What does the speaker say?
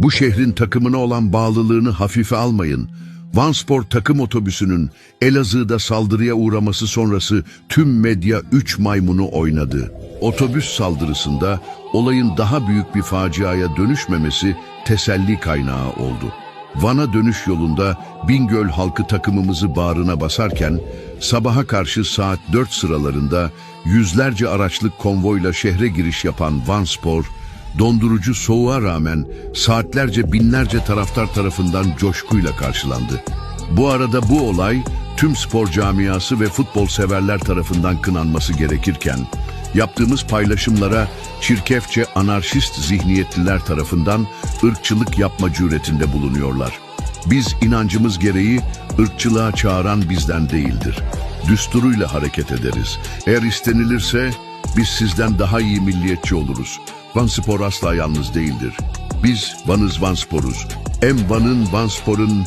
Bu şehrin takımına olan bağlılığını hafife almayın. Vanspor takım otobüsünün Elazığ'da saldırıya uğraması sonrası tüm medya 3 maymunu oynadı. Otobüs saldırısında olayın daha büyük bir faciaya dönüşmemesi teselli kaynağı oldu. Van'a dönüş yolunda Bingöl halkı takımımızı bağrına basarken sabaha karşı saat 4 sıralarında yüzlerce araçlık konvoyla şehre giriş yapan Vanspor, dondurucu soğuğa rağmen saatlerce binlerce taraftar tarafından coşkuyla karşılandı. Bu arada bu olay tüm spor camiası ve futbol severler tarafından kınanması gerekirken, yaptığımız paylaşımlara çirkefçe anarşist zihniyetliler tarafından ırkçılık yapma cüretinde bulunuyorlar. Biz inancımız gereği ırkçılığa çağıran bizden değildir. Düsturuyla hareket ederiz. Eğer istenilirse biz sizden daha iyi milliyetçi oluruz. Van Spor asla yalnız değildir. Biz Van'ız Van Spor'uz. Hem Van'ın Van Spor'un